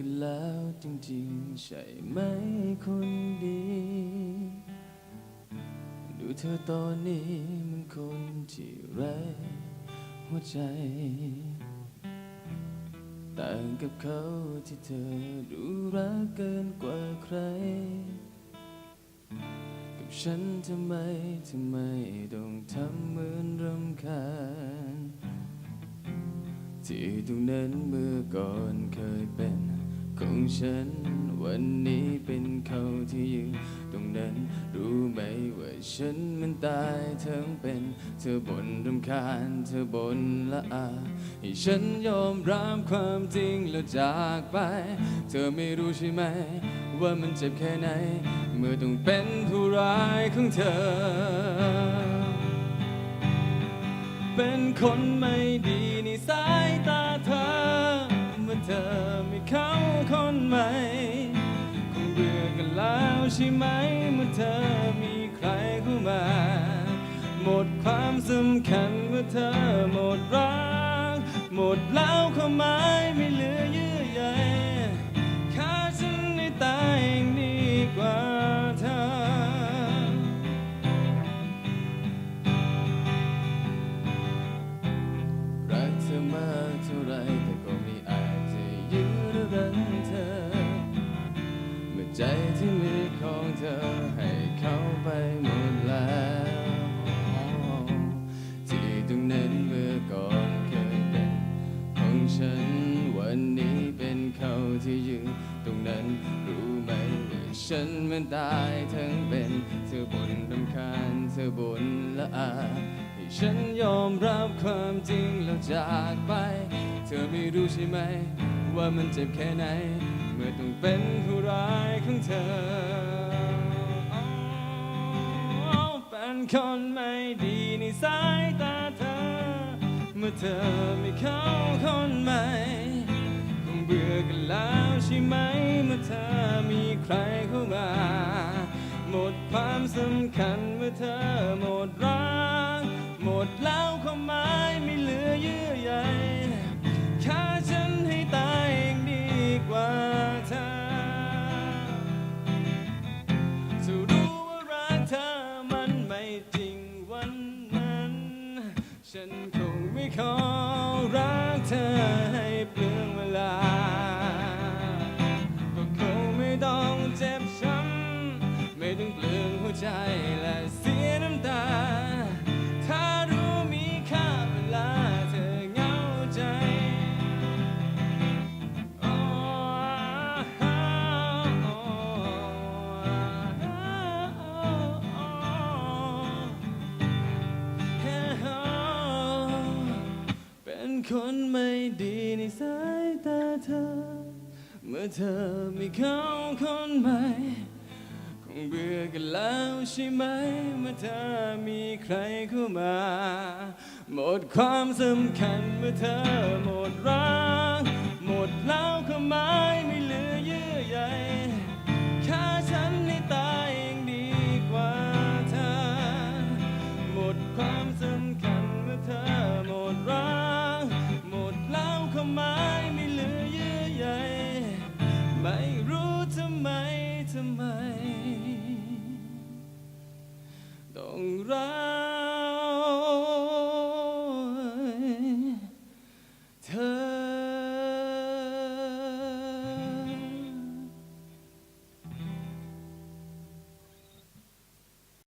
ก็แล้วจริงๆ ใช่ไหมคนดี ดูเธอตอนนี้มันคนที่ไรหัวใจ ต่างกับเขาที่เธอดูรักเกินกว่าใคร กับฉันทำไมทำไมต้องทำเหมือนรำคาญที่ตรงนั้นเมื่อก่อนเคยเป็น ของฉัน วันนี้เป็นเขาที่ยืนตรงนั้น รู้ไหมว่าฉันมันตายทั้งเป็น เธอบ่นรำคาญ เธอบ่นละอา ให้ฉันยอมรับความจริงแล้วจากไป เธอไม่รู้ใช่ไหม ว่ามันเจ็บแค่ไหน เมื่อต้องเป็นผู้ร้ายของเธอ เป็นคนไม่ดี ช่ไหมเมื่อเธอมีใครเข้ามา หมดความสำคัญเมื่อเธอหมดรัก หมดแล้วความา ตรงนั้น รู้ไหมว่าฉันมันตายทั้งเป็น เธอบ่นรำคาญเธอบ่นละอาให้ฉันยอมรับความจริงแล้วจากไป เธอไม่รู้ใช่ไหม ว่ามันเจ็บแค่ไหน เมื่อต้องเป็นผู้ร้ายของเธอ เป็นคนไม่ดีในสายตาเธอ เมื่อเธอไมีเข้าคนใหม่คงเบื่อกันแล้ว ช่ไหมเมื่อเธอมีใครเข้ามา หมดความสำคัญเมื่อเธอหมดรัก หมดแล้วความหมายไม่เหลือเยื่อใย คนไม่ดีในสายตาเธอ เมื่อเธอมีเขาคนใหม่ คงเบื่อกันแล้วใช่ไหม เมื่อเธอมีใครเข้ามา หมดความสำคัญเมื่อเธอหมดรัก หมดแล้วความหมายไม่เหลือเยื่อใย right.